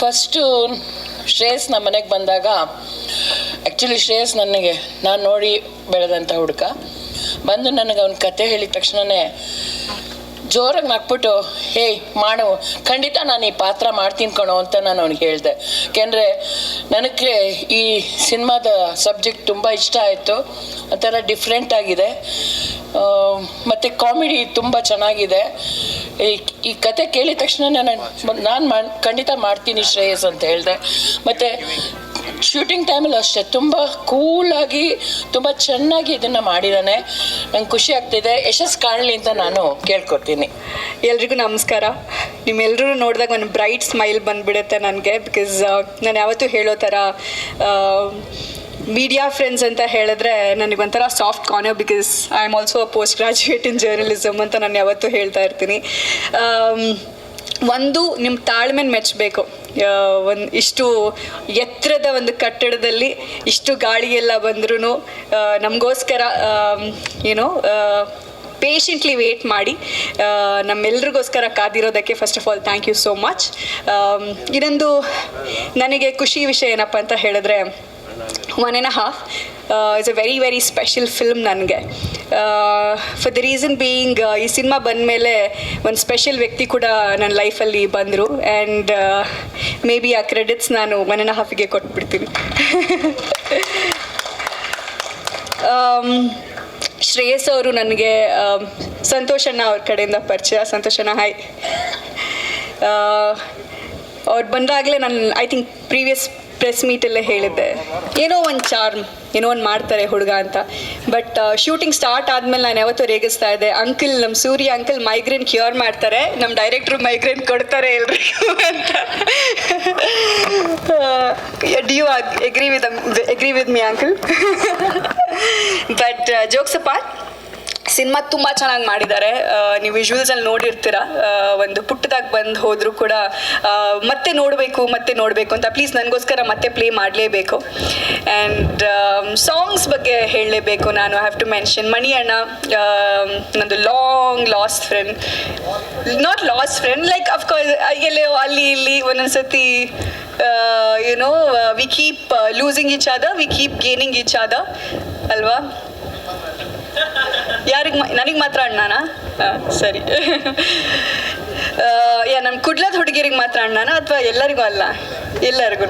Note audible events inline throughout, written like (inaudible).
First Shreyas ನಮ್ಮ ಮನೆಗೆ ಬಂದಾಗ ಆ್ಯಕ್ಚುಲಿ ಶ್ರೇಯಸ್ ನನಗೆ, ನಾನು ನೋಡಿ ಬೆಳೆದಂಥ ಹುಡುಗ. ಬಂದು ನನಗೆ ಅವ್ನ ಕತೆ ಹೇಳಿದ ತಕ್ಷಣವೇ ಜೋರಾಗಿ ನಕ್ಬಿಟ್ಟು ಹೇ ಮಾಡು, ಖಂಡಿತ ನಾನು ಈ ಪಾತ್ರ ಮಾಡ್ತೀನಿ ಕಣೋ ಅಂತ ನಾನು ಅವ್ನಿಗೆ ಹೇಳಿದೆ. ಯಾಕೆಂದರೆ ನನಗೆ ಈ ಸಿನಿಮಾದ ಸಬ್ಜೆಕ್ಟ್ ತುಂಬ ಇಷ್ಟ ಆಯಿತು. ಒಂಥರ ಡಿಫ್ರೆಂಟ್ ಆಗಿದೆ. ಮತ್ತು ಕಾಮಿಡಿ ತುಂಬ ಚೆನ್ನಾಗಿದೆ. ಈ ಈ ಕತೆ ಕೇಳಿದ ತಕ್ಷಣ ನಾನು ನಾನು ಖಂಡಿತ ಮಾಡ್ತೀನಿ ಶ್ರೇಯಸ್ ಅಂತ ಹೇಳಿದೆ. ಮತ್ತು ಶೂಟಿಂಗ್ ಟೈಮಲ್ಲಿ ಅಷ್ಟೇ. ತುಂಬ ಕೂಲಾಗಿ ತುಂಬ ಚೆನ್ನಾಗಿ ಇದನ್ನು ಮಾಡಿದ್ದಾನೆ ನಂಗೆ ಖುಷಿ ಆಗ್ತಿದೆ. ಯಶಸ್ಸು ಕಾಣಲಿ ಅಂತ ನಾನು ಕೇಳ್ಕೊತೀನಿ. ಎಲ್ರಿಗೂ ನಮಸ್ಕಾರ. ನಿಮ್ಮೆಲ್ಲರೂ ನೋಡಿದಾಗ ಒಂದು ಬ್ರೈಟ್ ಸ್ಮೈಲ್ ಬಂದುಬಿಡುತ್ತೆ ನನಗೆ ಬಿಕಾಸ್ ನಾನು ಯಾವತ್ತೂ ಹೇಳೋ ಥರ ಮೀಡಿಯಾ ಫ್ರೆಂಡ್ಸ್ ಅಂತ ಹೇಳಿದ್ರೆ ನನಗೆ ಒಂಥರ soft corner because I am also a post graduate in journalism ಅಂತ ನಾನು ಯಾವತ್ತೂ ಹೇಳ್ತಾ ಇರ್ತೀನಿ. ಒಂದು ನಿಮ್ಮ ತಾಳ್ಮೆನ ಮೆಚ್ಚಬೇಕು ಒಂದು ಇಷ್ಟು ಎತ್ತರದ ಒಂದು ಕಟ್ಟಡದಲ್ಲಿ ಇಷ್ಟು ಗಾಳಿ ಎಲ್ಲ ಬಂದ್ರೂ ನಮಗೋಸ್ಕರ ಏನೋ ಪೇಷೆಂಟ್ಲಿ ವೇಟ್ ಮಾಡಿ ನಮ್ಮೆಲ್ರಿಗೋಸ್ಕರ ಕಾದಿರೋದಕ್ಕೆ first of all thank you so much ಇದೊಂದು ನನಗೆ ಖುಷಿ ವಿಷಯ ಏನಪ್ಪ ಅಂತ ಹೇಳಿದ್ರೆ one and half it's a very very special film ನನಗೆ. ಫಾರ್ ದ ರೀಸನ್ ಬೀಯಿಂಗ್ ಈ ಸಿನಿಮಾ ಬಂದಮೇಲೆ ಒಂದು ಸ್ಪೆಷಲ್ ವ್ಯಕ್ತಿ ಕೂಡ ನನ್ನ ಲೈಫಲ್ಲಿ ಬಂದರು. ಆ್ಯಂಡ್ ಮೇ ಬಿ ಆ ಕ್ರೆಡಿಟ್ಸ್ ನಾನು ಒನ್ ಹಾಫಿಗೆ ಕೊಟ್ಬಿಡ್ತೀನಿ. ಆಮ್, (laughs) ಶ್ರೇಯಸ್ ಅವರು ನನಗೆ ಆಮ್, ಸಂತೋಷಣ್ಣ ಅವ್ರ ಕಡೆಯಿಂದ ಪರಿಚಯ. ಸಂತೋಷಣ್ಣ ಹಾಯ್ ಅವ್ರು ಬಂದಾಗಲೇ ನಾನು ಐ ಥಿಂಕ್ ಪ್ರೀವಿಯಸ್ ಪ್ರೆಸ್ ಮೀಟಲ್ಲೇ ಹೇಳಿದ್ದೆ. ಏನೋ ಒಂದು ಚಾರ್ಮ್ ಏನೋ ಒಂದು ಮಾಡ್ತಾರೆ ಹುಡುಗ ಅಂತ. ಬಟ್ ಶೂಟಿಂಗ್ ಸ್ಟಾರ್ಟ್ ಆದಮೇಲೆ ನಾನು ಯಾವತ್ತೂ ರೇಗಿಸ್ತಾ ಇದ್ದೆ. ಅಂಕಲ್ ನಮ್ಮ ಸೂರ್ಯ ಅಂಕಲ್ ಮೈಗ್ರೇನ್ ಕ್ಯೂರ್ ಮಾಡ್ತಾರೆ. ನಮ್ಮ ಡೈರೆಕ್ಟ್ರು ಮೈಗ್ರೇನ್ ಕೊಡ್ತಾರೆ ಇಲ್ರಿ ಅಂತ. You agree with agree with me uncle but jokes apart cinema ತುಂಬ ಚೆನ್ನಾಗಿ ಮಾಡಿದ್ದಾರೆ. ನೀವು ವಿಜುವಲ್ಸಲ್ಲಿ ನೋಡಿರ್ತೀರ? ಒಂದು ಪುಟ್ಟದಾಗ ಬಂದು ಹೋದರೂ ಕೂಡ ಮತ್ತೆ ನೋಡಬೇಕು ಮತ್ತೆ ನೋಡಬೇಕು ಅಂತ ಪ್ಲೀಸ್ ನನಗೋಸ್ಕರ ಮತ್ತೆ ಪ್ಲೇ ಮಾಡಲೇಬೇಕು. ಆ್ಯಂಡ್ ಸಾಂಗ್ಸ್ ಬಗ್ಗೆ ಹೇಳಲೇಬೇಕು ನಾನು ಹ್ಯಾವ್ ಟು ಮೆನ್ಷನ್ ಮಣಿ ಅಣ್ಣ ನಂದು long lost friend not lost friend like of course ಎಲ್ಲೇ ಅಲ್ಲಿ ಇಲ್ಲಿ ಒಂದೊಂದು ಸತಿ you know we keep losing each other we keep gaining each other ಅಲ್ವಾ? ಯಾರಿಗೆ ನನಗೆ ಮಾತ್ರ ಅಣ್ಣನ? ಸರಿ. ಯಾ ನಮ್ಮ ಕುಡ್ಲದ ಹುಡುಗಿರಿಗೆ ಮಾತ್ರ ಅಣ್ಣನ ಅಥವಾ ಎಲ್ಲರಿಗೂ ಅಲ್ಲ? ಎಲ್ಲರಿಗೂ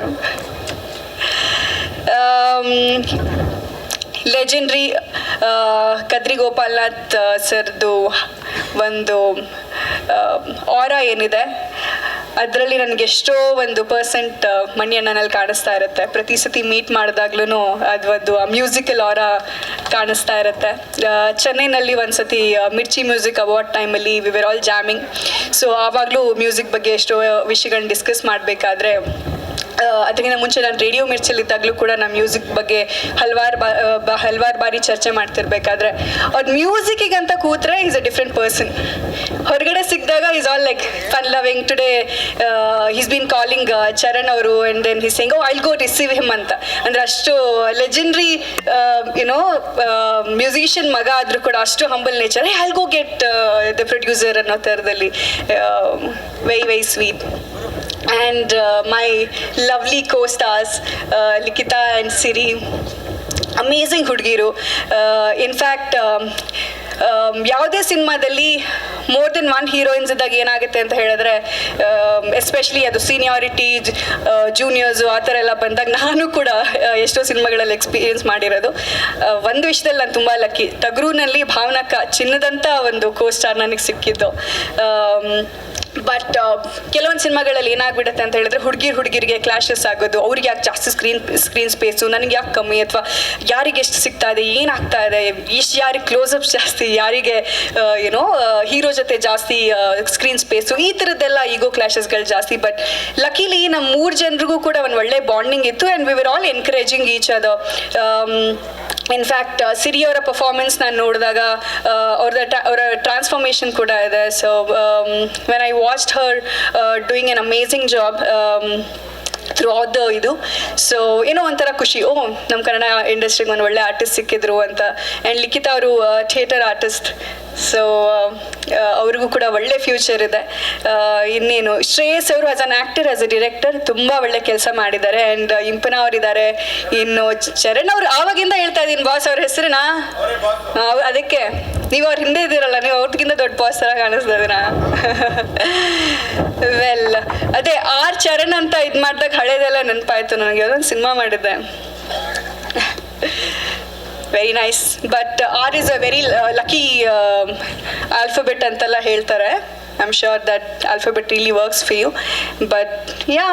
ಲೆಜೆಂಡ್ರಿ ಕದ್ರಿ ಗೋಪಾಲ್ನಾಥ್ ಸರ್ದು ಒಂದು ಆರ ಏನಿದೆ? ಅದರಲ್ಲಿ ನನಗೆ ಎಷ್ಟೋ ಒಂದು ಪರ್ಸೆಂಟ್ ಮಣಿ ಅಣ್ಣನಲ್ಲಿ ಕಾಣಿಸ್ತಾ ಇರುತ್ತೆ. ಪ್ರತಿ ಸತಿ ಮೀಟ್ ಮಾಡಿದಾಗ್ಲೂ ಅದು ಒಂದು ಮ್ಯೂಸಿಕಲ್ ಆರ ಕಾಣಿಸ್ತಾ ಇರುತ್ತೆ. ಚೆನ್ನೈನಲ್ಲಿ ಒಂದು ಸತಿ ಮಿರ್ಚಿ ಮ್ಯೂಸಿಕ್ ಅವಾರ್ಡ್ ಟೈಮಲ್ಲಿ we were all jamming so ಆವಾಗಲೂ ಮ್ಯೂಸಿಕ್ ಬಗ್ಗೆ ಎಷ್ಟೋ ವಿಷಯಗಳನ್ನ ಡಿಸ್ಕಸ್ ಮಾಡಬೇಕಾದ್ರೆ ಅದಕ್ಕಿಂತ ಮುಂಚೆ ನಾನು ರೇಡಿಯೋ ಮಿರ್ಚಲ್ಲಿದ್ದಾಗಲೂ ಕೂಡ ನಾನು ಮ್ಯೂಸಿಕ್ ಬಗ್ಗೆ ಹಲವಾರು ಬಾ ಹಲವಾರು ಬಾರಿ ಚರ್ಚೆ ಮಾಡ್ತಿರ್ಬೇಕಾದ್ರೆ, ಅವ್ರ ಮ್ಯೂಸಿಕ್ಕಿಗೆ ಅಂತ ಕೂತ್ರೆ ಈಸ್ ಅ ಡಿಫ್ರೆಂಟ್ ಪರ್ಸನ್ ಹೊರಗಡೆ ಸಿಕ್ಕಿದಾಗ is all like fun loving today is been calling Charan ಅವರು and then he sing I'll go receive him ಅಂತ. ಅಂದರೆ ಅಷ್ಟು ಲೆಜೆಂಡ್ರಿ ಯುನೋ ಮ್ಯೂಸಿಷಿಯನ್ ಮಗ ಆದರೂ ಕೂಡ ಅಷ್ಟು humble nature I go get the producer ಅನ್ನೋ ಥರದಲ್ಲಿ very very sweet and uh, my lovely co-stars uh, Likita and Siri amazing ಹುಡುಗಿರು ಇನ್ಫ್ಯಾಕ್ಟ್ ಯಾವುದೇ ಸಿನಿಮಾದಲ್ಲಿ ಮೋರ್ ದೆನ್ ಒನ್ ಹೀರೋಯಿನ್ಸ್ ಇದ್ದಾಗ ಏನಾಗುತ್ತೆ ಅಂತ ಹೇಳಿದ್ರೆ ಎಸ್ಪೆಷಲಿ ಅದು ಸೀನಿಯಾರಿಟಿ ಜೂನಿಯರ್ಸು ಆ ಥರ ಎಲ್ಲ ಬಂದಾಗ ನಾನು ಕೂಡ ಎಷ್ಟೋ ಸಿನಿಮಾಗಳಲ್ಲಿ ಎಕ್ಸ್ಪೀರಿಯನ್ಸ್ ಮಾಡಿರೋದು. ಒಂದು ವಿಷಯದಲ್ಲಿ ನಾನು ತುಂಬ ಲಕ್ಕಿ ಟಗ್ರೂನಲ್ಲಿ ಭಾವನಕ್ಕ ಚಿನ್ನದಂಥ ಒಂದು ಕೋ ಸ್ಟಾರ್ ನನಗೆ ಸಿಕ್ಕಿದ್ದು. ಬಟ್ ಕೆಲವೊಂದು ಸಿನಿಮಾಗಳಲ್ಲಿ ಏನಾಗ್ಬಿಡುತ್ತೆ ಅಂತ ಹೇಳಿದ್ರೆ ಹುಡುಗಿರ್ ಹುಡುಗಿರಿಗೆ ಕ್ಲಾಶಸ್ ಆಗೋದು, ಅವ್ರಿಗೆ ಯಾಕೆ ಜಾಸ್ತಿ ಸ್ಕ್ರೀನ್ ಸ್ಕ್ರೀನ್ ಸ್ಪೇಸು ನನಗೆ ಯಾಕೆ ಕಮ್ಮಿ ಅಥವಾ ಯಾರಿಗೆ ಎಷ್ಟು ಸಿಗ್ತಾ ಇದೆ ಏನಾಗ್ತಾ ಇದೆ ಇಷ್ಟು ಯಾರಿಗೆ ಕ್ಲೋಸಪ್ಸ್ ಜಾಸ್ತಿ, ಯಾರಿಗೆ ಏನೋ ಹೀರೋ ಜೊತೆ ಜಾಸ್ತಿ ಸ್ಕ್ರೀನ್ ಸ್ಪೇಸು ಈ ಥರದ್ದೆಲ್ಲ ಈಗೋ ಕ್ಲಾಶಸ್ಗಳು ಜಾಸ್ತಿ. ಬಟ್ ಲಕಿಲಿ ನಮ್ಮ ಮೂರು ಜನರಿಗೂ ಕೂಡ ಒಂದು ಒಳ್ಳೆ ಬಾಂಡಿಂಗ್ ಇತ್ತು and we were all encouraging each other in fact Siri ಅವರ ಪರ್ಫಾರ್ಮೆನ್ಸ್ ನಾನು ನೋಡಿದಾಗ ಅವ್ರದ ಅವರ ಟ್ರಾನ್ಸ್ಫಾರ್ಮೇಷನ್ ಕೂಡ ಇದೆ. So when I watched her doing an amazing job through the ಇದು. ಸೊ ಏನೋ ಒಂಥರ ಖುಷಿ. ಓ ನಮ್ಮ ಕನ್ನಡ ಇಂಡಸ್ಟ್ರಿಗೆ ಒಂದು ಒಳ್ಳೆ ಆರ್ಟಿಸ್ಟ್ ಸಿಕ್ಕಿದ್ರು ಅಂತ. ಆ್ಯಂಡ್ ಲಿಖಿತ ಅವರು ಥಿಯೇಟರ್ ಆರ್ಟಿಸ್ಟ್ ಸೊ ಅವ್ರಿಗೂ ಕೂಡ ಒಳ್ಳೆ ಫ್ಯೂಚರ್ ಇದೆ. ಇನ್ನೇನು, ಶ್ರೇಯಸ್ ಅವರು as an actor as a director ತುಂಬ ಒಳ್ಳೆ ಕೆಲಸ ಮಾಡಿದ್ದಾರೆ. ಆ್ಯಂಡ್ ಇಂಪನ ಅವರಿದ್ದಾರೆ. ಇನ್ನು ಚರಣ್ ಅವ್ರು ಆವಾಗಿಂದ ಹೇಳ್ತಾ ಇದ್ದೀನಿ ಬಾಸ್ ಅವ್ರ ಹೆಸರಿನ ಅದಕ್ಕೆ, ನೀವು ಅವ್ರ ಹಿಂದೆ ಇದ್ದೀರಲ್ಲ, ನೀವು ಅವ್ರಿಗಿಂತ ದೊಡ್ಡ ಬಾಸ್ ಥರ ಕಾಣಿಸ್ತಾ ವೆಲ್ (laughs) ಅದೇ, ಆರ್ ಚರಣ್ ಅಂತ ಇದು ಮಾಡಿದಾಗ ಹಳೇದೆಲ್ಲ ನೆನಪಾಯ್ತು ನನಗೆ. ಅದೊಂದು ಸಿನಿಮಾ ಮಾಡಿದ್ದೆ. (laughs) Very nice but R is a very lucky alphabet ಅಂತೆಲ್ಲ ಹೇಳ್ತಾರೆ. I am sure that alphabet really works for you but yeah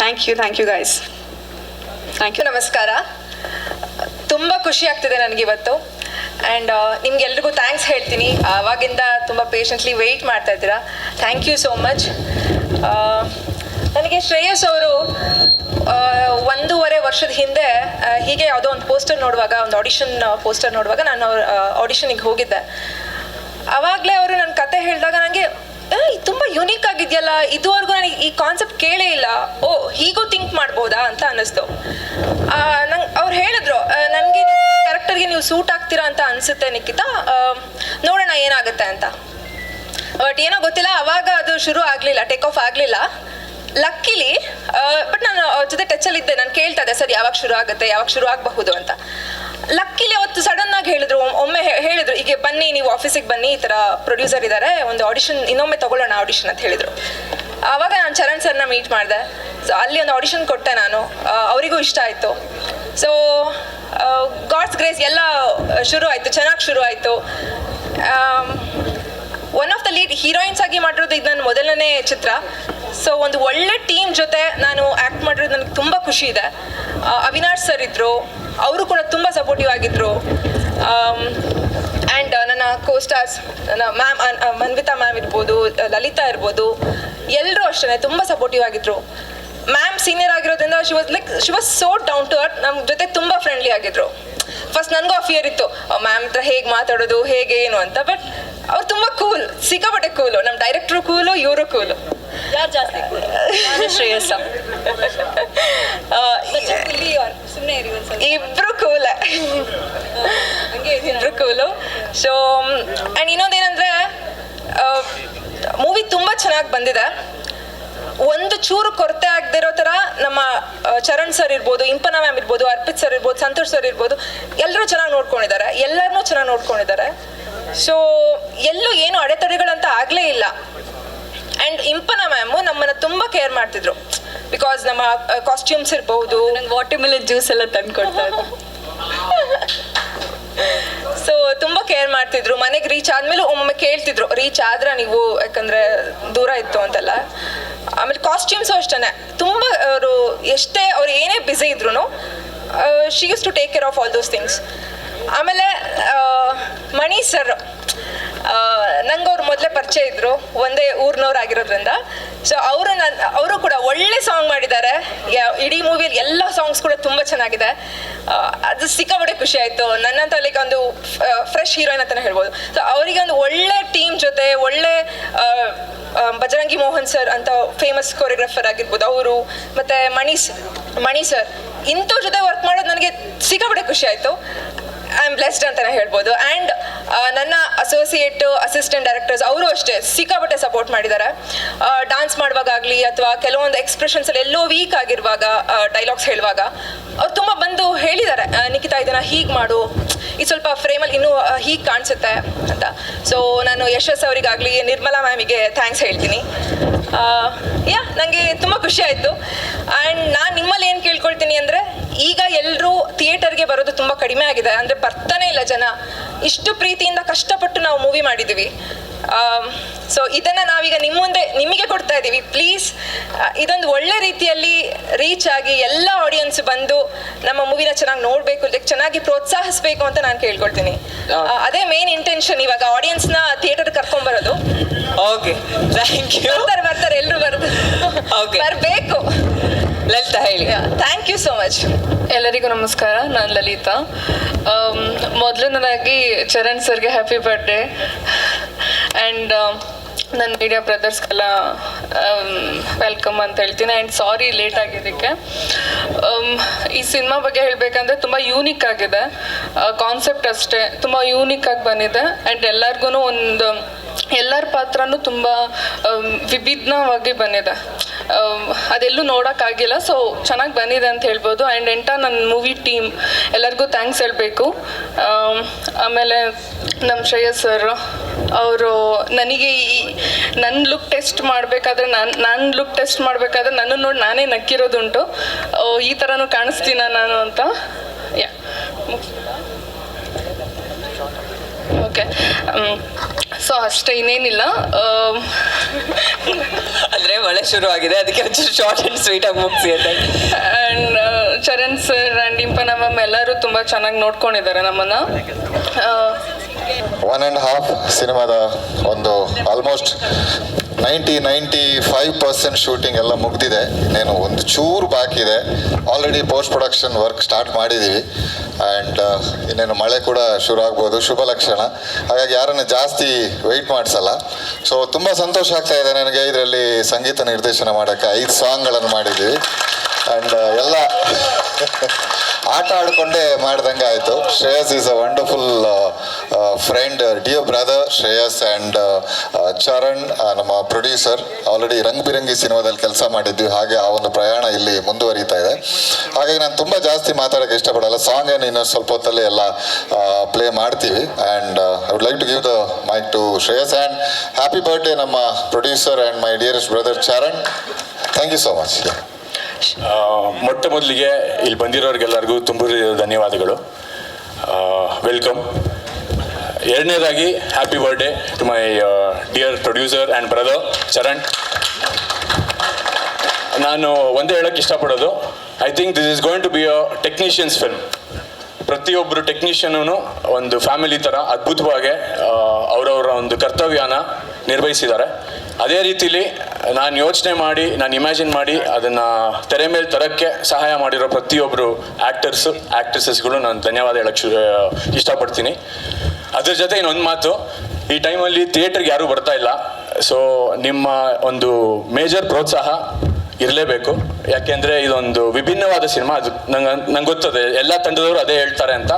thank you thank you guys thank you ನಮಸ್ಕಾರ. ತುಂಬ ಖುಷಿ ಆಗ್ತಿದೆ ನನಗಿವತ್ತು ಆ್ಯಂಡ್ ನಿಮ್ಗೆಲ್ರಿಗೂ ಥ್ಯಾಂಕ್ಸ್ ಹೇಳ್ತೀನಿ. ಆವಾಗಿಂದ ತುಂಬ ಪೇಷಂಟ್ಲಿ ವೆಯ್ಟ್ ಮಾಡ್ತಾ ಇದ್ದೀರಾ. ಥ್ಯಾಂಕ್ ಯು ಸೋ ಮಚ್ ನನಗೆ ಶ್ರೇಯಸ್ ಅವರು ಒಂದೂವರೆ ವರ್ಷದ ಹಿಂದೆ ಹೀಗೆ ಯಾವುದೋ ಒಂದು ಪೋಸ್ಟರ್ ನೋಡುವಾಗ, ಒಂದು ಆಡಿಷನ್ ಪೋಸ್ಟರ್ ನೋಡುವಾಗ ನಾನು ಆಡಿಷನಿಗೆ ಹೋಗಿದ್ದೆ. ಅವಾಗಲೇ ಅವರು ನನ್ನ ಕತೆ ಹೇಳಿದಾಗ ನನಗೆ ತುಂಬ ಯುನೀಕ್ ಆಗಿದೆಯಲ್ಲ, ಇದುವರೆಗೂ ನನಗೆ ಈ ಕಾನ್ಸೆಪ್ಟ್ ಕೇಳೇ ಇಲ್ಲ. ಓ, ಹೀಗೂ ಥಿಂಕ್ ಮಾಡ್ಬೋದಾ? ಅಂತ ಅನ್ನಿಸ್ತು. ನಂಗೆ, ಅವ್ರು ಹೇಳಿದ್ರು ನನಗೆ ಕ್ಯಾರೆಕ್ಟರ್ಗೆ ನೀವು ಸೂಟ್ ಆಗ್ತೀರಾ ಅಂತ ಅನಿಸುತ್ತೆ, ನಿಖಿತ. ನೋಡೋಣ ಏನಾಗುತ್ತೆ ಅಂತ. ಬಟ್ ಏನೋ ಗೊತ್ತಿಲ್ಲ, ಅವಾಗ ಅದು ಶುರು ಆಗಲಿಲ್ಲ ಟೇಕ್ ಆಫ್ ಆಗಲಿಲ್ಲ. ಲಕ್ಕಿಲಿ ಬಟ್ ನಾನು ಕೇಳ್ತಾ ಇದೆ ಸರ್, ಯಾವಾಗ ಶುರು ಆಗುತ್ತೆ, ಯಾವಾಗ ಶುರು ಆಗಬಹುದು ಅಂತ. ಲಕ್ಕಿಲಿ ಅವತ್ತು ಸಡನ್ ಆಗಿ ಹೇಳಿದ್ರು, ಒಮ್- ಒಮ್ಮೆ ಹೇಳಿದ್ರು ಈಗ ಬನ್ನಿ, ನೀವು ಆಫೀಸಿಗೆ ಬನ್ನಿ, ಈ ಥರ ಪ್ರೊಡ್ಯೂಸರ್ ಇದ್ದಾರೆ ಒಂದು ಆಡಿಷನ್ ಇನ್ನೊಮ್ಮೆ ತಗೊಳ್ಳೋಣ ಆಡಿಷನ್ ಅಂತ ಹೇಳಿದ್ರು. ಆವಾಗ ನಾನು ಚರಣ್ ಸರ್ನ ಮೀಟ್ ಮಾಡಿದೆ. ಸೊ ಅಲ್ಲಿ ಒಂದು ಆಡಿಷನ್ ಕೊಟ್ಟೆ ನಾನು. ಅವರಿಗೂ ಇಷ್ಟ ಆಯಿತು. ಸೊ ಗಾಡ್ಸ್ ಗ್ರೇಸ್ ಎಲ್ಲ ಶುರು ಆಯಿತು, ಚೆನ್ನಾಗಿ ಶುರು ಆಯಿತು. One of the lead heroines ಆಗಿ ಮಾಡಿರೋದು ಇದು ನನ್ನ ಮೊದಲನೇ ಚಿತ್ರ. ಸೊ ಒಂದು ಒಳ್ಳೆ ಟೀಮ್ ಜೊತೆ ನಾನು ಆ್ಯಕ್ಟ್ ಮಾಡಿರೋದು ನನಗೆ ತುಂಬ ಖುಷಿ ಇದೆ. ಅವಿನಾಶ್ ಸರ್ ಇದ್ದರು ಅವರು ಕೂಡ ತುಂಬ ಸಪೋರ್ಟಿವ್ ಆಗಿದ್ದರು ಆ್ಯಂಡ್ ನನ್ನ ಕೋಸ್ಟಾರ್ಸ್ ನನ್ನ ಮ್ಯಾಮ್ ಮನ್ವಿತಾ ಮ್ಯಾಮ್ ಇರ್ಬೋದು ಲಲಿತಾ ಇರ್ಬೋದು ಎಲ್ಲರೂ ಅಷ್ಟೇ ತುಂಬ ಸಪೋರ್ಟಿವ್ ಆಗಿದ್ದರು ಮ್ಯಾಮ್ ಸೀನಿಯರ್ ಆಗಿರೋದ್ರಿಂದ she was like she was so down to earth ನಮ್ಮ ಜೊತೆ ತುಂಬ ಫ್ರೆಂಡ್ಲಿ ಆಗಿದ್ರು. ಫಸ್ಟ್ ನನಗೂ ಆ ಫಿಯರ್ ಇತ್ತು ಮ್ಯಾಮ್ ಹತ್ರ ಹೇಗೆ ಮಾತಾಡೋದು, ಹೇಗೆ ಏನು ಅಂತ. ಬಟ್ ಅವ್ರು ತುಂಬ ಕೂಲ್ ಸಿಕ್ಕಾಪಟ್ಟೆ ಕೂಲು ನಮ್ಮ ಡೈರೆಕ್ಟ್ರು ಕೂಲು ಇವರು ಕೂಲು ಯಾರು ಜಾಸ್ತಿ ಶ್ರೇಯಸ್ ಇಬ್ರು ಕೂಲ (laughs) ಹಂಗೆ ಇಬ್ರು ಕೂಲು ಸೊ ಆ್ಯಂಡ್ ಇನ್ನೊಂದೇನಂದ್ರೆ ಮೂವಿ ತುಂಬ ಚೆನ್ನಾಗಿ ಬಂದಿದೆ. ಒಂದು ಚೂರು ಕೊರತೆ ಆಗದಿರೋ ಥರ ನಮ್ಮ ಚರಣ್ ಸರ್ ಇರ್ಬೋದು ಇಂಪನ ಮ್ಯಾಮ್ ಇರ್ಬೋದು ಅರ್ಪಿತ್ ಸರ್ ಇರ್ಬೋದು ಸಂತೋಷ್ ಸರ್ ಇರ್ಬೋದು ಎಲ್ಲರೂ ಚೆನ್ನಾಗಿ ನೋಡ್ಕೊಂಡಿದ್ದಾರೆ. ಎಲ್ಲರನ್ನೂ ಚೆನ್ನಾಗಿ ನೋಡ್ಕೊಂಡಿದ್ದಾರೆ. ಸೊ ಎಲ್ಲೂ ಏನು ಅಡೆತಡೆಗಳಂತ ಆಗಲೇ ಇಲ್ಲ. ಆ್ಯಂಡ್ ಇಂಪನ ಮ್ಯಾಮು ನಮ್ಮನ್ನ ತುಂಬಾ ಕೇರ್ ಮಾಡ್ತಿದ್ರು. ಬಿಕಾಸ್ ನಮ್ಮ ಕಾಸ್ಟ್ಯೂಮ್ಸ್ ಇರಬಹುದು ವಾಟರ್ ಮಿಲನ್ ಜ್ಯೂಸ್ ಎಲ್ಲ ತಂದು ಕೊಡ್ತಾ ಇದ್ರು. (laughs) ಸೊ ತುಂಬಾ ಕೇರ್ ಮಾಡ್ತಿದ್ರು. ಮನೆಗೆ ರೀಚ್ ಆದ್ಮೇಲೆ ಒಮ್ಮೆ ಕೇಳ್ತಿದ್ರು ರೀಚ್ ಆದ್ರ ನೀವು? ಯಾಕಂದ್ರೆ ದೂರ ಇತ್ತು ಅಂತೆಲ್ಲ. ಆಮೇಲೆ ಕಾಸ್ಟ್ಯೂಮ್ಸು ಅಷ್ಟೇ ತುಂಬ ಅವರು ಎಷ್ಟೇ ಅವ್ರು ಏನೇ ಬ್ಯುಸಿ ಇದ್ರು she used to take care of all those things ಆಮೇಲೆ ಮಣಿ ಸರ್ ಮೊದಲೇ ಪರಿಚಯ ಇದ್ರು, ಒಂದೇ ಊರ್ನವ್ರು ಆಗಿರೋದ್ರಿಂದ ಸೊ ಅವರು ನನ್ನ ಅವರು ಕೂಡ ಒಳ್ಳೆ ಸಾಂಗ್ ಮಾಡಿದ್ದಾರೆ. ಇಡೀ ಮೂವಿಯಲ್ಲಿ ಎಲ್ಲ ಸಾಂಗ್ಸ್ ಕೂಡ ತುಂಬ ಚೆನ್ನಾಗಿದೆ. ಅದು ಸಿಕ್ಕಾಪಟ್ಟೆ ಖುಷಿ ಆಯಿತು. ನನ್ನಂತ ಲೈಕ್ ಒಂದು ಫ್ರೆಶ್ ಹೀರೋಯಿನ್ ಅಂತಲೇ ಹೇಳ್ಬೋದು. ಸೊ ಅವರಿಗೆ ಒಂದು ಒಳ್ಳೆ ಟೀಮ್ ಜೊತೆ, ಒಳ್ಳೆ ಬಜರಂಗಿ ಮೋಹನ್ ಸರ್ ಅಂತ ಫೇಮಸ್ ಕೊರಿಯೋಗ್ರಾಫರ್ ಆಗಿರ್ಬೋದು ಅವರು. ಮತ್ತು ಮಣಿ ಮಣಿ ಸರ್ ಇಂಥವ್ರ ಜೊತೆ ವರ್ಕ್ ಮಾಡೋದು ನನಗೆ ಸಿಕ್ಕಾಪಟ್ಟೆ ಖುಷಿ ಆಯಿತು. ಐ ಆಮ್ ಬ್ಲೆಸ್ಡ್ ಅಂತಲೇ ಹೇಳ್ಬೋದು ಆ್ಯಂಡ್ ನನ್ನ ಅಸೋಸಿಯೇಟ್ ಅಸಿಸ್ಟೆಂಟ್ ಡೈರೆಕ್ಟರ್ಸ್ ಅವರು ಅಷ್ಟೇ ಸಿಕ್ಕಾಪಟ್ಟೆ ಸಪೋರ್ಟ್ ಮಾಡಿದ್ದಾರೆ. ಡಾನ್ಸ್ ಮಾಡುವಾಗಲಿ ಅಥವಾ ಕೆಲವೊಂದು ಎಕ್ಸ್ಪ್ರೆಷನ್ಸ್ ಅಲ್ಲಿ ಎಲ್ಲೋ ವೀಕ್ ಆಗಿರುವಾಗ ಡೈಲಾಗ್ಸ್ ಹೇಳುವಾಗ, ಅವ್ರು ತುಂಬ ಬಂದು ಹೇಳಿದ್ದಾರೆ. ನಿಖಿತಾ, ಇದನ್ನ ಹೀಗೆ ಮಾಡು. ಇದು ಸ್ವಲ್ಪ ಫ್ರೇಮಲ್ಲಿ ಇನ್ನೂ ಹೀಗೆ ಕಾಣಿಸುತ್ತೆ ಅಂತ. ಸೊ ನಾನು ಯಶಸ್ ಅವರಿಗಾಗಲಿ, ನಿರ್ಮಲಾ ಮ್ಯಾಮಿಗೆ ಥ್ಯಾಂಕ್ಸ್ ಹೇಳ್ತೀನಿ. ಯಾ ನನಗೆ ತುಂಬ ಖುಷಿ ಆಯಿತು. ಆ್ಯಂಡ್ ನಾನು ನಿಮ್ಮಲ್ಲಿ ಏನು ಕೇಳ್ಕೊಳ್ತೀನಿ ಅಂದರೆ ಈಗ ಎಲ್ಲರೂ ಥಿಯೇಟರ್ಗೆ ಬರೋದು ತುಂಬ ಕಡಿಮೆ ಆಗಿದೆ. ಅಂದರೆ ಬರ್ತಾನೆ ಇಲ್ಲ ಜನ. ಇಷ್ಟು ಪ್ರೀತಿಯಿಂದ ಕಷ್ಟಪಟ್ಟು ನಾವು ಮೂವಿ ಮಾಡಿದ್ದೀವಿ ಸೊ ಇದನ್ನು ನಾವೀಗ ನಿಮ್ಮ ಮುಂದೆ ನಿಮಗೆ ಕೊಡ್ತಾ ಇದ್ದೀವಿ. ಪ್ಲೀಸ್ ಇದೊಂದು ಒಳ್ಳೆ ರೀತಿಯಲ್ಲಿ ರೀಚ್ ಆಗಿ ಎಲ್ಲ ಆಡಿಯನ್ಸ್ ಬಂದು ನಮ್ಮ ಮೂವಿನ ಚೆನ್ನಾಗಿ ನೋಡಬೇಕು ಚೆನ್ನಾಗಿ ಪ್ರೋತ್ಸಾಹಿಸಬೇಕು ಅಂತ ನಾನು ಕೇಳ್ಕೊಳ್ತೀನಿ. ಅದೇ ಮೇನ್ ಇಂಟೆನ್ಷನ್ ಇವಾಗ ಆಡಿಯನ್ಸ್ನ ಥಿಯೇಟರ್ ಕರ್ಕೊಂಬರೋದು ಓಕೆ ಥ್ಯಾಂಕ್ ಯು ಬರ್ತಾರೆ ಬರ್ತಾರೆ ಎಲ್ಲರೂ ಬರೋದು ಓಕೆ ಬರಬೇಕು. ಹೇಳಿ. ಥ್ಯಾಂಕ್ ಯು ಸೋ ಮಚ್ ಎಲ್ಲರಿಗೂ ನಮಸ್ಕಾರ. ನಾನು ಲಲಿತಾ. ಮೊದಲನೇದಾಗಿ ಚರಣ್ ಸರ್ಗೆ ಹ್ಯಾಪಿ ಬರ್ಡೇ ಆ್ಯಂಡ್ ನನ್ನ ಮೀಡಿಯಾ ಬ್ರದರ್ಸ್ಗೆಲ್ಲ ವೆಲ್ಕಮ್ ಅಂತ ಹೇಳ್ತೀನಿ. ಆ್ಯಂಡ್ ಸಾರಿ ಲೇಟ್ ಆಗಿದ್ದಕ್ಕೆ. ಈ ಸಿನಿಮಾ ಬಗ್ಗೆ ಹೇಳಬೇಕಂದ್ರೆ ತುಂಬ ಯೂನಿಕ್ ಆಗಿದೆ. ಕಾನ್ಸೆಪ್ಟ್ ಅಷ್ಟೇ. ತುಂಬ ಯೂನಿಕ್ ಆಗಿ ಬಂದಿದೆ. ಆ್ಯಂಡ್ ಎಲ್ಲರಿಗೂ ಒಂದು ಎಲ್ಲರ ಪಾತ್ರನೂ ತುಂಬ ವಿಭಿನ್ನವಾಗಿ ಬಂದಿದೆ. ಅದೆಲ್ಲೂ ನೋಡೋಕ್ಕಾಗಿಲ್ಲ ಸೊ ಚೆನ್ನಾಗಿ ಬಂದಿದೆ ಅಂತ ಹೇಳ್ಬೋದು. ಆ್ಯಂಡ್ ಎಂಟ ನನ್ನ ಮೂವಿ ಟೀಮ್ ಎಲ್ಲರಿಗೂ ಥ್ಯಾಂಕ್ಸ್ ಹೇಳಬೇಕು. ಆಮೇಲೆ ನಮ್ಮ ಶ್ರೇಯಸ್ ಸರ್ ಅವರು ನನಗೆ ಈ ನನ್ನ ಲುಕ್ ಟೆಸ್ಟ್ ಮಾಡಬೇಕಾದ್ರೆ ನಾನು ನಾನು ಲುಕ್ ಟೆಸ್ಟ್ ಮಾಡಬೇಕಾದ್ರೆ ನನ್ನನ್ನು ನೋಡಿ ನಾನೇ ನಕ್ಕಿರೋದುಂಟು. ಈ ಥರನೂ ಕಾಣಿಸ್ತೀನ ನಾನು ಅಂತ? ಯಾ ಓಕೆ ಸೊ ಅಷ್ಟೇ ಇನ್ನೇನಿಲ್ಲ. ಅಂದ್ರೆ ಮಳೆ ಶುರು ಆಗಿದೆ ಅದಕ್ಕೆ ಒಂಚೂರು ಶಾರ್ಟ್ ಅಂಡ್ ಸ್ವೀಟ್ ಆಗಿ ಮುಗಿಸಿ ಅಂತ and Charan sir and Impana ma'am ಎಲ್ಲರೂ ತುಂಬ ಚೆನ್ನಾಗಿ ನೋಡ್ಕೊಂಡಿದ್ದಾರೆ ನಮ್ಮನ್ನು. ಒನ್ ಆ್ಯಂಡ್ ಹಾಫ್ ಸಿನಿಮಾದ ಒಂದು almost ninety ninety five percent shooting ಎಲ್ಲ ಮುಗ್ದಿದೆ. ಇನ್ನೇನು ಒಂದು ಚೂರು ಬಾಕಿ ಇದೆ. Already post production work start ಮಾಡಿದ್ದೀವಿ ಆ್ಯಂಡ್ ಇನ್ನೇನು ಮಳೆ ಕೂಡ ಶುರು ಆಗ್ಬೋದು. ಶುಭ ಲಕ್ಷಣ. ಹಾಗಾಗಿ ಯಾರನ್ನು ಜಾಸ್ತಿ ವೆಯ್ಟ್ ಮಾಡಿಸಲ್ಲ. ಸೊ ತುಂಬ ಸಂತೋಷ ಆಗ್ತಾ ಇದೆ ನನಗೆ. ಇದರಲ್ಲಿ ಸಂಗೀತ ನಿರ್ದೇಶನ ಮಾಡೋಕ್ಕೆ ಐದು ಸಾಂಗ್ಗಳನ್ನು ಮಾಡಿದ್ದೀವಿ. ಆ್ಯಂಡ್ ಎಲ್ಲ (laughs) ಆಟ ಆಡಿಕೊಂಡೇ ಮಾಡ್ದಂಗೆ ಆಯಿತು. Shreyas is a wonderful friend dear brother Shreyas and Charan ನಮ್ಮ ಪ್ರೊಡ್ಯೂಸರ್ ಆಲ್ರೆಡಿ ರಂಗ್ ಬಿರಂಗಿ ಸಿನಿಮಾದಲ್ಲಿ ಕೆಲಸ ಮಾಡಿದ್ವಿ. ಹಾಗೆ ಆ ಒಂದು ಪ್ರಯಾಣ ಇಲ್ಲಿ ಮುಂದುವರಿತಾ ಇದೆ. ಹಾಗಾಗಿ ನಾನು ತುಂಬ ಜಾಸ್ತಿ ಮಾತಾಡೋಕ್ಕೆ ಇಷ್ಟಪಡಲ್ಲ. ಸಾಂಗ್ ಏನು ಇನ್ನೊಂದು ಸ್ವಲ್ಪ ಹೊತ್ತಲ್ಲಿ ಎಲ್ಲ ಪ್ಲೇ ಮಾಡ್ತೀವಿ. And I would like to give the mic to Shreyas and happy birthday ನಮ್ಮ producer and my dearest brother Charan. Thank you so much ಮೊಟ್ಟ ಮೊದಲಿಗೆ ಇಲ್ಲಿ ಬಂದಿರೋರಿಗೆಲ್ಲರಿಗೂ ತುಂಬ ಧನ್ಯವಾದಗಳು. ವೆಲ್ಕಮ್ ಎರಡನೇದಾಗಿ happy birthday to my dear producer and brother Charan ನಾನು ಒಂದೇ ಹೇಳೋಕ್ಕೆ ಇಷ್ಟಪಡೋದು. I think this is going to be a technicians film ಪ್ರತಿಯೊಬ್ಬರು ಟೆಕ್ನಿಷಿಯನ್ನು ಒಂದು ಫ್ಯಾಮಿಲಿ ಥರ ಅದ್ಭುತವಾಗಿ ಅವರವರ ಒಂದು ಕರ್ತವ್ಯನ ನಿರ್ವಹಿಸಿದ್ದಾರೆ. ಅದೇ ರೀತಿಲಿ ನಾನು ಯೋಚನೆ ಮಾಡಿ, ನಾನು ಇಮ್ಯಾಜಿನ್ ಮಾಡಿ ಅದನ್ನು ತೆರೆ ಮೇಲೆ ತರೋಕ್ಕೆ ಸಹಾಯ ಮಾಡಿರೋ ಪ್ರತಿಯೊಬ್ಬರು ಆ್ಯಕ್ಟರ್ಸು ಆ್ಯಕ್ಟ್ರೆಸಸ್ಗಳು ನಾನು ಧನ್ಯವಾದ ಹೇಳಕ್ಕೆ ಶು ಇಷ್ಟಪಡ್ತೀನಿ. ಅದ್ರ ಜೊತೆ ಇನ್ನೊಂದು ಮಾತು, ಈ ಟೈಮಲ್ಲಿ ಥಿಯೇಟ್ರಿಗೆ ಯಾರೂ ಬರ್ತಾ ಇಲ್ಲ. ಸೊ ನಿಮ್ಮ ಒಂದು ಮೇಜರ್ ಪ್ರೋತ್ಸಾಹ ಇರಲೇಬೇಕು. ಯಾಕೆಂದರೆ ಇದೊಂದು ವಿಭಿನ್ನವಾದ ಸಿನಿಮಾ, ಅದು ನಂಗೆ ನಂಗೆ ಗೊತ್ತದೆ. ಎಲ್ಲ ತಂಡದವರು ಅದೇ ಹೇಳ್ತಾರೆ ಅಂತ.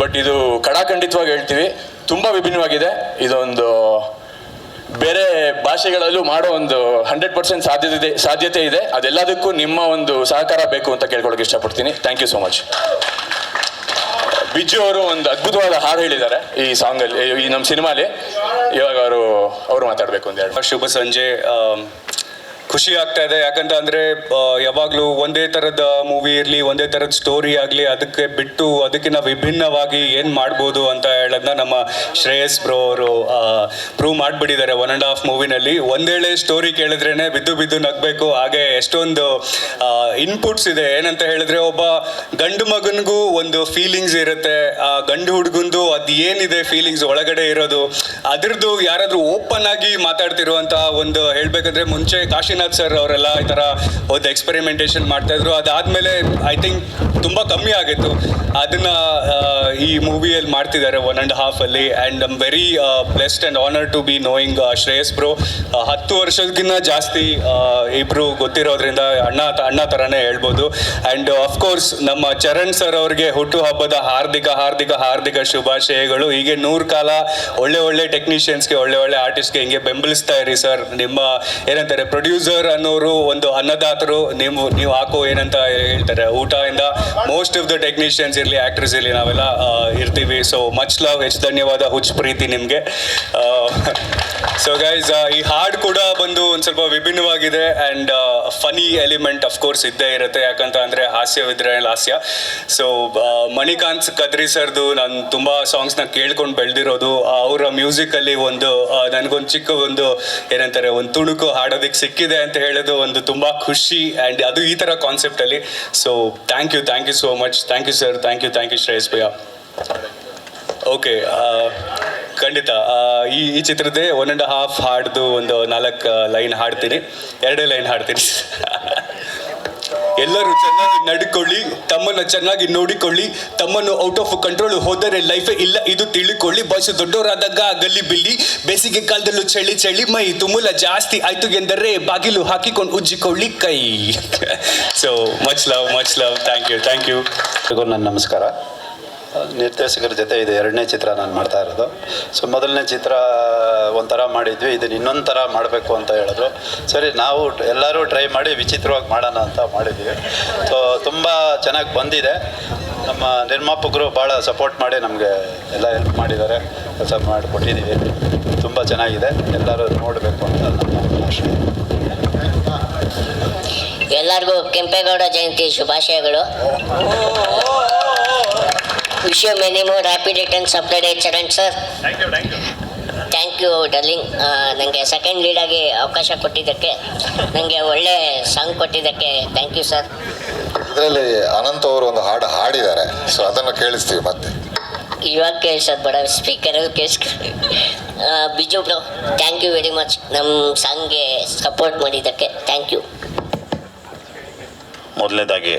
ಬಟ್ ಇದು ಕಡಾಖಂಡಿತವಾಗಿ ಹೇಳ್ತೀವಿ. ತುಂಬ ವಿಭಿನ್ನವಾಗಿದೆ. ಇದೊಂದು ಬೇರೆ ಭಾಷೆಗಳಲ್ಲೂ ಮಾಡೋ ಒಂದು ಹಂಡ್ರೆಡ್ ಪರ್ಸೆಂಟ್ ಸಾಧ್ಯತೆ ಸಾಧ್ಯತೆ ಇದೆ. ಅದೆಲ್ಲದಕ್ಕೂ ನಿಮ್ಮ ಒಂದು ಸಹಕಾರ ಬೇಕು ಅಂತ ಕೇಳ್ಕೊಳಕ್ಕೆ ಇಷ್ಟಪಡ್ತೀನಿ. Thank you so much Biju ಅವರು ಒಂದು ಅದ್ಭುತವಾದ ಹಾಡು ಹೇಳಿದ್ದಾರೆ ಈ ಸಾಂಗಲ್ಲಿ ಈ ನಮ್ಮ ಸಿನಿಮಾಲಿ. ಇವಾಗ ಅವರು ಅವರು ಮಾತಾಡಬೇಕು ಒಂದೆರಡು. ಶುಭ ಸಂಜೆ ಖುಷಿ ಆಗ್ತಾ ಇದೆ. ಯಾಕಂತ ಅಂದ್ರೆ ಯಾವಾಗ್ಲೂ ಒಂದೇ ತರದ ಮೂವಿ ಇರ್ಲಿ, ಒಂದೇ ತರದ ಸ್ಟೋರಿ ಆಗ್ಲಿ, ಅದಕ್ಕೆ ಬಿಟ್ಟು ಅದಕ್ಕಿಂತ ವಿಭಿನ್ನವಾಗಿ ಏನ್ ಮಾಡ್ಬೋದು ಅಂತ ಹೇಳೋದನ್ನ ನಮ್ಮ ಶ್ರೇಯಸ್ ಬ್ರೋ ಅವರು ಪ್ರೂವ್ ಮಾಡ್ಬಿಟ್ಟಿದ್ದಾರೆ ಒನ್ ಅಂಡ್ ಹಾಫ್ ಮೂವಿನಲ್ಲಿ ಒಂದೇಳೆ ಸ್ಟೋರಿ ಕೇಳಿದ್ರೇನೆ ಬಿದ್ದು ಬಿದ್ದು ನಗ್ಬೇಕು. ಹಾಗೆ ಎಷ್ಟೊಂದು ಇನ್ಪುಟ್ಸ್ ಇದೆ. ಏನಂತ ಹೇಳಿದ್ರೆ, ಒಬ್ಬ ಗಂಡು ಮಗನಿಗೂ ಒಂದು ಫೀಲಿಂಗ್ಸ್ ಇರುತ್ತೆ. ಆ ಗಂಡು ಹುಡುಗಂದು ಅದು ಏನಿದೆ ಫೀಲಿಂಗ್ಸ್ ಒಳಗಡೆ ಇರೋದು, ಅದ್ರದ್ದು ಯಾರಾದ್ರೂ ಓಪನ್ ಆಗಿ ಮಾತಾಡ್ತಿರುವಂತ ಒಂದು ಹೇಳ್ಬೇಕಂದ್ರೆ ಮುಂಚೆ ಕಾಶಿನಾಥ್ ಸರ್ ಅವರೆಲ್ಲ ಈ ಥರ ಹೋದ ಎಕ್ಸ್ಪೆರಿಮೆಂಟೇಷನ್ ಮಾಡ್ತಾ ಇದ್ರು. ಅದಾದ್ಮೇಲೆ ಐ ಥಿಂಕ್ ತುಂಬಾ ಕಮ್ಮಿ ಆಗಿತ್ತು. ಅದನ್ನ ಈ ಮೂವಿಯಲ್ಲಿ ಮಾಡ್ತಿದ್ದಾರೆ ಒನ್ ಅಂಡ್ ಹಾಫ್ ಅಲ್ಲಿ. And I'm very blessed and honour to be knowing Shreyas bro ಹತ್ತು ವರ್ಷಕ್ಕಿಂತ ಜಾಸ್ತಿ ಇಬ್ಬರು ಗೊತ್ತಿರೋದ್ರಿಂದ ಅಣ್ಣ ಅಣ್ಣ ಥರನೇ ಹೇಳ್ಬೋದು. ಅಂಡ್ ಕೋರ್ಸ್ ನಮ್ಮ ಚರಣ್ ಸರ್ ಅವ್ರಿಗೆ ಹುಟ್ಟು ಹಬ್ಬದ ಹಾರ್ದಿಕ ಹಾರ್ದಿಕ ಹಾರ್ದಿಕ ಶುಭಾಶಯಗಳು. ಹೀಗೆ ನೂರು ಕಾಲ ಒಳ್ಳೆ ಒಳ್ಳೆ ಟೆಕ್ನಿಷಿಯನ್ಸ್ಗೆ ಒಳ್ಳೆ ಒಳ್ಳೆ ಆರ್ಟಿಸ್ಟ್ಗೆ ಹಿಂಗೆ ಬೆಂಬಲಿಸ್ತಾ ಇರಿ ಸರ್ ನಿಮ್ಮ, ಏನಂತಾರೆ ಪ್ರೊಡ್ಯೂಸರ್ ಅನ್ನೋರು ಒಂದು ಅನ್ನದಾತರು. ನೀವು ನೀವು ಹಾಕೋ ಏನಂತ ಹೇಳ್ತಾರೆ. ಊಟ ಇಂದ ಮೋಸ್ಟ್ ಆಫ್ ದ ಟೆಕ್ನಿಷಿಯನ್ಸ್ ಇರಲಿ ಆಕ್ಟರ್ಸ್ ಇರಲಿ ನಾವೆಲ್ಲ ಇರ್ತೀವಿ. ಸೊ ಮಚ್ ಲವ್ ಹೆಚ್ಚು ಧನ್ಯವಾದ ಹುಚ್ ಪ್ರೀತಿ ನಿಮಗೆ. ಸೊ ಗೈಸ್ ಈ ಹಾಡ್ ಕೂಡ ಬಂದು ಒಂದು ಸ್ವಲ್ಪ ವಿಭಿನ್ನವಾಗಿದೆ. ಆ್ಯಂಡ್ ಫನಿ ಎಲಿಮೆಂಟ್ ಅಫ್ಕೋರ್ಸ್ ಇದ್ದೇ ಇರುತ್ತೆ. ಯಾಕಂತ ಅಂದರೆ ಹಾಸ್ಯವಿದ್ರೆ ಹಾಸ್ಯ. ಸೊ ಮಣಿಕಾಂತ್ ಕದ್ರಿ ಸರ್ದು ನಾನು ತುಂಬ ಸಾಂಗ್ಸ್ನ ಕೇಳ್ಕೊಂಡು ಬೆಳೆದಿರೋದು. ಅವರ ಮ್ಯೂಸಿಕಲ್ಲಿ ಒಂದು ಆ, ನನಗೊಂದು ಚಿಕ್ಕ ಒಂದು ಏನಂತಾರೆ ಒಂದು ತುಣುಕು ಹಾಡೋದಕ್ಕೆ ಸಿಕ್ಕಿದೆ. ಅಂತ ಹೇಳೋದು ಒಂದು ತುಂಬ ಖುಷಿ ಆ್ಯಂಡ್ ಅದು ಈ ಥರ ಕಾನ್ಸೆಪ್ಟಲ್ಲಿ so thank you thank you so much thank you sir thank you thank you Shreyas bhaiya okay ಖಂಡಿತ ಈ ಈ ಚಿತ್ರದೇ ಒನ್ ಆ್ಯಂಡ್ ಹಾಫ್ ಹಾಡ್ದು ಒಂದು ನಾಲ್ಕು ಲೈನ್ ಹಾಡ್ತೀನಿ. ಎರಡೇ ಲೈನ್ ಹಾಡ್ತೀನಿ. (laughs) ಎಲ್ಲರೂ ಚೆನ್ನಾಗಿ ನಡ್ಕೊಳ್ಳಿ, ತಮ್ಮನ್ನ ಚೆನ್ನಾಗಿ ನೋಡಿಕೊಳ್ಳಿ, ತಮ್ಮನ್ನು ಔಟ್ ಆಫ್ ಕಂಟ್ರೋಲ್ ಹೋದರೆ ಲೈಫೇ ಇಲ್ಲ ಇದು ತಿಳಿಕೊಳ್ಳಿ. ಬಸ್ ದೊಡ್ಡವರಾದಾಗ ಗಲ್ಲಿ ಬಿಲ್ಲಿ, ಬೇಸಿಗೆ ಕಾಲದಲ್ಲೂ ಚಳಿ ಚಳಿ, ಮೈ ತುಮುಲ ಜಾಸ್ತಿ ಆಯ್ತು ಎಂದರೆ ಬಾಗಿಲು ಹಾಕಿಕೊಂಡು ಉಜ್ಜಿಕೊಳ್ಳಿ ಕೈ. So much love much love thank you thank you ನನ್ನ ನಮಸ್ಕಾರ. ನಿರ್ದೇಶಕರ ಜೊತೆ ಇದು ಎರಡನೇ ಚಿತ್ರ ನಾನು ಮಾಡ್ತಾ ಇರೋದು. ಸೊ ಮೊದಲನೇ ಚಿತ್ರ ಒಂಥರ ಮಾಡಿದ್ವಿ ಇದನ್ನು ಇನ್ನೊಂದು ಥರ ಮಾಡಬೇಕು ಅಂತ ಹೇಳಿದ್ರು. ಸರಿ ನಾವು ಎಲ್ಲರೂ ಟ್ರೈ ಮಾಡಿ ವಿಚಿತ್ರವಾಗಿ ಮಾಡೋಣ ಅಂತ ಮಾಡಿದ್ವಿ. ಸೊ ತುಂಬ ಚೆನ್ನಾಗಿ ಬಂದಿದೆ. ನಮ್ಮ ನಿರ್ಮಾಪಕರು ಭಾಳ ಸಪೋರ್ಟ್ ಮಾಡಿ ನಮಗೆ ಎಲ್ಲ ಹೆಲ್ಪ್ ಮಾಡಿದ್ದಾರೆ. ಕೆಲಸ ಮಾಡಿಕೊಟ್ಟಿದ್ದೀವಿ. ತುಂಬ ಚೆನ್ನಾಗಿದೆ. ಎಲ್ಲರೂ ನೋಡಬೇಕು ಅಂತ ನಮ್ಮ ಆಶಯ ಎಲ್ಲರಿಗೂ ಕೆಂಪೇಗೌಡ ಜಯಂತಿ ಶುಭಾಶಯಗಳು. Wish you many more happy returns of the day Charan sir thank you darling ನನಗೆ ಸೆಕೆಂಡ್ ಲೀಡಾಗಿ ಅವಕಾಶ ಕೊಟ್ಟಿದ್ದಕ್ಕೆ ನನಗೆ ಒಳ್ಳೆ ಸಾಂಗ್ ಕೊಟ್ಟಿದ್ದಕ್ಕೆ ಥ್ಯಾಂಕ್ ಯು ಸರ್ ಇದರಲ್ಲಿ ಅನಂತ್ ಅವರು ಒಂದು ಹಾಡು ಹಾಡಿದ್ದಾರೆ ಸೊ ಅದನ್ನು ಕೇಳಿಸ್ತೀವಿ ಮತ್ತೆ. ಇವಾಗ ಕೇಳಿಸೋದು ಬೇಡ ಸ್ಪೀಕರಲ್ಲಿ ಕೇಳಿಸ್ಕ Biju bro thank you very much ನಮ್ಮ ಸಾಂಗ್ಗೆ ಸಪೋರ್ಟ್ ಮಾಡಿದ್ದಕ್ಕೆ ಥ್ಯಾಂಕ್ ಯು ಮೊದಲನೇದಾಗಿ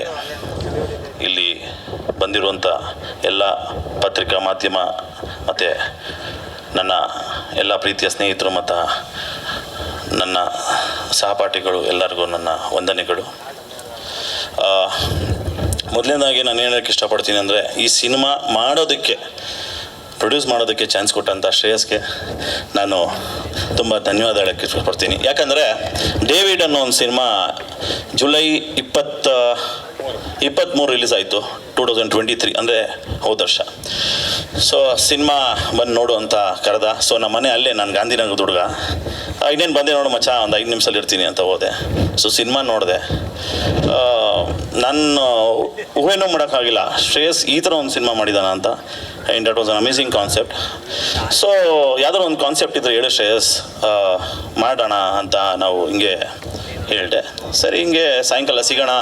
ಬಂದಿರುವಂಥ ಎಲ್ಲ ಪತ್ರಿಕಾ ಮಾಧ್ಯಮ ಮತ್ತು ನನ್ನ ಎಲ್ಲ ಪ್ರೀತಿಯ ಸ್ನೇಹಿತರು ಮತ್ತು ನನ್ನ ಸಹಪಾಠಿಗಳು ಎಲ್ಲರಿಗೂ ನನ್ನ ವಂದನೆಗಳು. ಮೊದಲನೇದಾಗಿ ನಾನು ಹೇಳೋಕ್ಕೆ ಇಷ್ಟಪಡ್ತೀನಿ ಅಂದರೆ ಈ ಸಿನಿಮಾ ಮಾಡೋದಕ್ಕೆ ಪ್ರೊಡ್ಯೂಸ್ ಮಾಡೋದಕ್ಕೆ ಚಾನ್ಸ್ ಕೊಟ್ಟಂಥ ಶ್ರೇಯಸ್ಗೆ ನಾನು ತುಂಬ ಧನ್ಯವಾದ ಹೇಳೋಕ್ಕೆ ಇಷ್ಟಪಡ್ತೀನಿ. ಯಾಕಂದರೆ ಡೇವಿಡ್ ಅನ್ನೋ ಒಂದು ಸಿನಿಮಾ ಜುಲೈ ಇಪ್ಪತ್ತ ಇಪ್ಪತ್ತ್ಮೂರು ರಿಲೀಸ್ ಆಯಿತು ಟೂ ತೌಸಂಡ್ ಟ್ವೆಂಟಿ ತ್ರೀ ಅಂದರೆ ಹೋದ ವರ್ಷ. ಸೊ ಸಿನಿಮಾ ಬಂದು ನೋಡು ಅಂತ ಕರೆದ. ಸೊ ನಮ್ಮ ಮನೆ ಅಲ್ಲೇ ನಾನು ಗಾಂಧಿನಗರದ ಹುಡುಗ ಇನ್ನೇನು ಬಂದೆ ನೋಡು ಮಚ್ಚ, ಒಂದು ಐದು ನಿಮಿಷದಲ್ಲಿ ಇರ್ತೀನಿ ಅಂತ ಹೋದೆ. ಸೊ ಸಿನಿಮಾ ನೋಡಿದೆ. ನನ್ನ ಊಹೆನೂ ಮಾಡೋಕ್ಕಾಗಿಲ್ಲ. ಶ್ರೇಯಸ್ ಈ ಥರ ಒಂದು ಸಿನಿಮಾ ಮಾಡಿದಾನ ಅಂತ. And that was an amazing concept so ಯಾವ್ದಾದ್ರು ಒಂದು ಕಾನ್ಸೆಪ್ಟ್ ಇದ್ರೆ ಹೇಳು ಶ್ರೇಯಸ್. ಮಾಡೋಣ ಅಂತ ನಾವು ಹಿಂಗೆ ಹೇಳಿದೆ, ಸರಿ, ಹಿಂಗೆ ಸಾಯಂಕಾಲ ಸಿಗೋಣ,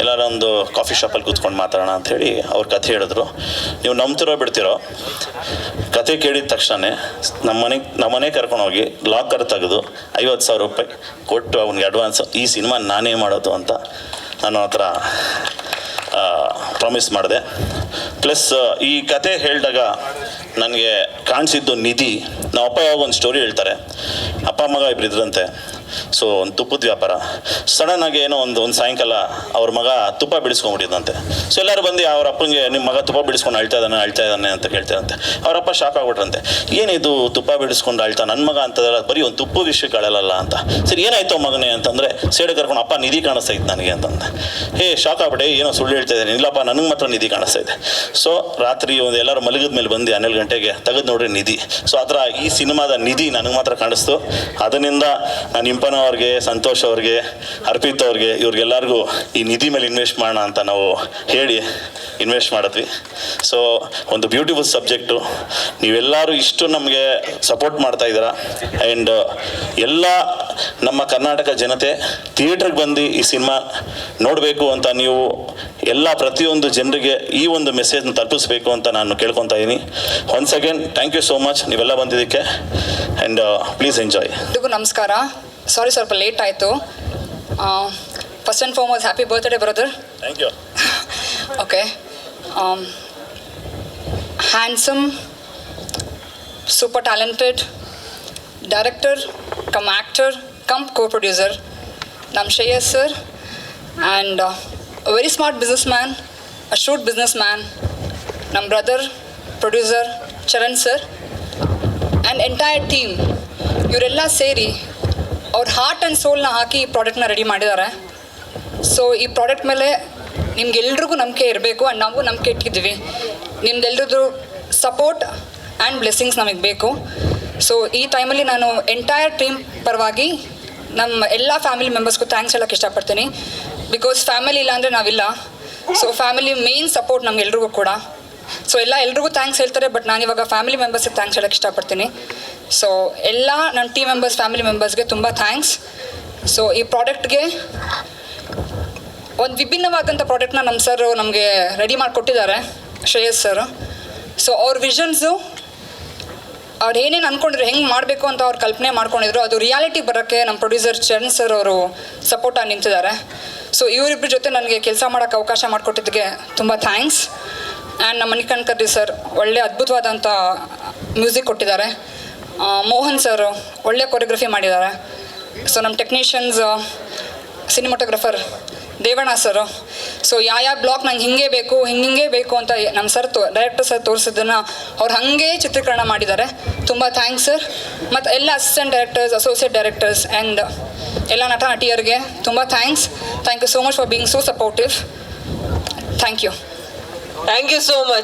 ಎಲ್ಲಾರ ಒಂದು ಕಾಫಿ ಶಾಪಲ್ಲಿ ಕೂತ್ಕೊಂಡು ಮಾತಾಡೋಣ ಅಂಥೇಳಿ ಅವ್ರ ಕಥೆ ಹೇಳಿದ್ರು. ನೀವು ನಂಬ್ತಿರೋ ಬಿಡ್ತಿರೋ? ಕತೆ ಕೇಳಿದ ತಕ್ಷಣ ನಮ್ಮ ಮನೆಗೆ ನಮ್ಮ ಮನೆಗೆ ಕರ್ಕೊಂಡೋಗಿ ಲಾಕರ್ ತೆಗೆದು ಐವತ್ತು ಸಾವಿರ ರೂಪಾಯಿ ಕೊಟ್ಟು ಅವ್ನಿಗೆ ಅಡ್ವಾನ್ಸ್ ಈ ಸಿನಿಮಾ ನಾನೇ ಮಾಡೋದು ಅಂತ ನಾನು ಥರ ಪ್ರಾಮಿಸ್ ಮಾಡಿದೆ. ಪ್ಲಸ್ ಈ ಕತೆ ಹೇಳಿದಾಗ ನನಗೆ ಕಾಣಿಸಿದ್ದು ನಿಧಿ, ನಮ್ಮ ಅಪ್ಪ ಯಾವಾಗ ಒಂದು ಸ್ಟೋರಿ ಹೇಳ್ತಾರೆ. ಅಪ್ಪ, ಮಗ ಇಬ್ರು ಇದ್ರಂತೆ. ಸೊ ಒಂದು ತುಪ್ಪದ ವ್ಯಾಪಾರ. ಸಡನ್ ಆಗಿ ಏನೋ ಒಂದು ಒಂದು ಸಾಯಂಕಾಲ ಅವ್ರ ಮಗ ತುಪ್ಪ ಬಿಡಿಸ್ಕೊಂಡ್ಬಿಟ್ಟಿದ್ದಂತೆ ಸೊ ಎಲ್ಲರೂ ಬಂದು ಅವ್ರ ಅಪ್ಪಂಗೆ, ನಿಮ್ಮ ಮಗ ತುಪ್ಪ ಬಿಡಿಸ್ಕೊಂಡು ಅಳ್ತಾ ಇದ್ದಾನೆ ಅಳ್ತಾ ಇದ್ದಾನೆ ಅಂತ ಕೇಳ್ತಾರಂತೆ ಅವರಪ್ಪ ಶಾಕ್ ಆಗ್ಬಿಟ್ರಂತೆ. ಏನಿದು ತುಪ್ಪ ಬಿಡಿಸ್ಕೊಂಡು ಅಳ್ತಾ ನನ್ನ ಮಗ ಅಂತದಲ್ಲ, ಬರೀ ಒಂದು ತುಪ್ಪ ವಿಷಯಕ್ಕೆ ಅಳಲ್ಲ ಅಂತ. ಸರಿ, ಏನಾಯ್ತು ಮಗನೇ? ಅಂತಂದರೆ, ಸೇಡೆ ಕರ್ಕೊಂಡು, ಅಪ್ಪ, ನಿಧಿ ಕಾಣಿಸ್ತಾ ಇತ್ತು ನನಗೆ ಅಂತಂದೆ. ಹೇ ಶಾಕ್ ಆಗ್ಬಿಟ್ಟೆ, ಏನೋ ಸುಳ್ಳು ಹೇಳ್ತಾ ಇದ್ದಾನೆ. ಇಲ್ಲಪ್ಪ, ನನಗೆ ಮಾತ್ರ ನಿಧಿ ಕಾಣಿಸ್ತಾ ಇದೆ. ಸೊ ರಾತ್ರಿ ಒಂದು ಎಲ್ಲರೂ ಮಲಗಿದ ಮೇಲೆ ಬಂದು ಹನ್ನೆರಡು ಗಂಟೆಗೆ ತೆಗೆದು ನೋಡ್ರಿ ನಿಧಿ. ಸೊ ಆ ಥರ ಈ ಸಿನಿಮಾದ ನಿಧಿ ನನಗೆ ಮಾತ್ರ ಕಾಣಿಸ್ತು. ಅದರಿಂದ ನಾನು ಇಂಪನ ಅವ್ರಿಗೆ, ಸಂತೋಷ್ ಅವ್ರಿಗೆ, ಅರ್ಪಿತ್ ಅವ್ರಿಗೆ, ಇವ್ರಿಗೆಲ್ಲರಿಗೂ ಈ ನಿಧಿ ಮೇಲೆ ಇನ್ವೆಸ್ಟ್ ಮಾಡೋಣ ಅಂತ ನಾವು ಹೇಳಿ ಇನ್ವೆಸ್ಟ್ ಮಾಡಿದ್ವಿ. ಸೊ ಒಂದು ಬ್ಯೂಟಿಫುಲ್ ಸಬ್ಜೆಕ್ಟು ನೀವೆಲ್ಲರೂ ಇಷ್ಟು ನಮಗೆ ಸಪೋರ್ಟ್ ಮಾಡ್ತಾ ಇದ್ದೀರಾ? ಆ್ಯಂಡ್ ಎಲ್ಲ ನಮ್ಮ ಕರ್ನಾಟಕ ಜನತೆ ಥಿಯೇಟ್ರಿಗೆ ಬಂದು ಈ ಸಿನಿಮಾ ನೋಡಬೇಕು ಅಂತ ನೀವು ಎಲ್ಲ ಪ್ರತಿಯೊಂದು ಜನರಿಗೆ ಈ ಒಂದು ಮೆಸೇಜ್ನ ತಲುಪಿಸ್ಬೇಕು ಅಂತ ನಾನು ಕೇಳ್ಕೊತಾ ಇದ್ದೀನಿ. Once again thank you so much ನೀವೆಲ್ಲ ಬಂದಿದ್ದಕ್ಕೆ. ಆ್ಯಂಡ್ ಪ್ಲೀಸ್ ಎಂಜಾಯ್ ನಮಸ್ಕಾರ. ಸಾರಿ ಸ್ವಲ್ಪ ಲೇಟ್ ಆಯಿತು first and foremost happy birthday brother thank you okay handsome super talented director cum actor cum co producer ನಮ್ಮ Shreyas sir and very smart businessman astute businessman ನಮ್ಮ brother producer Charan sir and entire team ಇವರೆಲ್ಲ ಸೇರಿ ಅವ್ರ heart and ಸೋಲ್ನ ಹಾಕಿ ಈ ಪ್ರಾಡಕ್ಟ್ನ ready ಮಾಡಿದ್ದಾರೆ so ಈ product ಮೇಲೆ ನಿಮ್ಗೆಲ್ರಿಗೂ ನಂಬಿಕೆ ಇರಬೇಕು ಆ್ಯಂಡ್ ನಾವು ನಂಬಿಕೆ ಇಟ್ಟಿದ್ದೀವಿ. ನಿಮ್ದೆಲ್ರದ್ದು ಸಪೋರ್ಟ್ ಆ್ಯಂಡ್ ಬ್ಲೆಸ್ಸಿಂಗ್ಸ್ ನಮಗೆ ಬೇಕು. ಸೊ ಈ ಟೈಮಲ್ಲಿ ನಾನು ಎಂಟೈರ್ ಟೀಮ್ ಪರವಾಗಿ ನಮ್ಮ ಎಲ್ಲ ಫ್ಯಾಮಿಲಿ ಮೆಂಬರ್ಸ್ಗೂ ಥ್ಯಾಂಕ್ಸ್ ಹೇಳೋಕ್ಕೆ ಇಷ್ಟಪಡ್ತೀನಿ. ಬಿಕಾಸ್ ಫ್ಯಾಮಿಲಿ ಇಲ್ಲ ಅಂದರೆ ನಾವಿಲ್ಲ. ಸೊ ಫ್ಯಾಮಿಲಿ ಮೇನ್ ಸಪೋರ್ಟ್ ನಮ್ಗೆಲ್ರಿಗೂ ಕೂಡ. ಸೊ ಎಲ್ಲ ಎಲ್ರಿಗೂ ಥ್ಯಾಂಕ್ಸ್ ಹೇಳ್ತಾರೆ ಬಟ್ ನಾನು ಇವಾಗ ಫ್ಯಾಮಿಲಿ ಮೆಂಬರ್ಸಿಗೆ ಥ್ಯಾಂಕ್ಸ್ ಹೇಳೋಕ್ಕೆ ಇಷ್ಟಪಡ್ತೀನಿ. ಸೊ ಎಲ್ಲ ನನ್ನ ಟೀಮ್ ಮೆಂಬರ್ಸ್ ಫ್ಯಾಮಿಲಿ ಮೆಂಬರ್ಸ್ಗೆ ತುಂಬ ಥ್ಯಾಂಕ್ಸ್ ಸೊ ಈ ಪ್ರಾಡಕ್ಟ್ಗೆ ಒಂದು ವಿಭಿನ್ನವಾದಂಥ ಪ್ರಾಡಕ್ಟ್ನ ನಮ್ಮ ಸರ್ ನಮಗೆ ರೆಡಿ ಮಾಡಿಕೊಟ್ಟಿದ್ದಾರೆ, ಶ್ರೇಯಸ್ ಸರ್ ಸೊ ಅವ್ರ ವಿಷನ್ಸು ಅವ್ರು ಏನೇನು ಅಂದ್ಕೊಂಡಿದ್ರು ಹೆಂಗೆ ಮಾಡಬೇಕು ಅಂತ ಅವ್ರು ಕಲ್ಪನೆ ಮಾಡ್ಕೊಂಡಿದ್ರು, ಅದು ರಿಯಾಲಿಟಿ ಬರೋಕ್ಕೆ ನಮ್ಮ ಪ್ರೊಡ್ಯೂಸರ್ ಚರಣ್ ಸರ್ ಅವರು ಸಪೋರ್ಟಾಗಿ ನಿಂತಿದ್ದಾರೆ. ಸೊ ಇವರಿಬ್ಬರ ಜೊತೆ ನನಗೆ ಕೆಲಸ ಮಾಡೋಕ್ಕೆ ಅವಕಾಶ ಮಾಡಿಕೊಟ್ಟಿದ್ದಕ್ಕೆ ತುಂಬ ಥ್ಯಾಂಕ್ಸ್ ಆ್ಯಂಡ್ ನಮ್ಮ ಮಣಿಕಣ್ ಕರ್ರಿ ಸರ್ ಒಳ್ಳೆ ಅದ್ಭುತವಾದಂಥ ಮ್ಯೂಸಿಕ್ ಕೊಟ್ಟಿದ್ದಾರೆ. ಮೋಹನ್ ಸರ್ ಒಳ್ಳೆ ಕೊರಿಯೋಗ್ರಫಿ ಮಾಡಿದ್ದಾರೆ. ಸೊ ನಮ್ಮ technicians cinematographer Devanna sir so ಯಾವ ಯಾವ ಬ್ಲಾಕ್ ನಂಗೆ ಹಿಂಗೆ ಬೇಕು, ಹಿಂಗೆ ಹಿಂಗೆ ಬೇಕು ಅಂತ ನಮ್ಮ ಸರ್ ತೋ ಡೈರೆಕ್ಟರ್ ಸರ್ ತೋರಿಸಿದ್ದನ್ನು ಅವ್ರು ಹಾಗೆ ಚಿತ್ರೀಕರಣ ಮಾಡಿದ್ದಾರೆ. ತುಂಬ ಥ್ಯಾಂಕ್ಸ್ ಸರ್ ಮತ್ತು ಎಲ್ಲ assistant directors associate directors and ಎಲ್ಲ ನಟ ನಟಿಯರಿಗೆ ತುಂಬ thanks thank you so much for being so supportive thank you thank you so much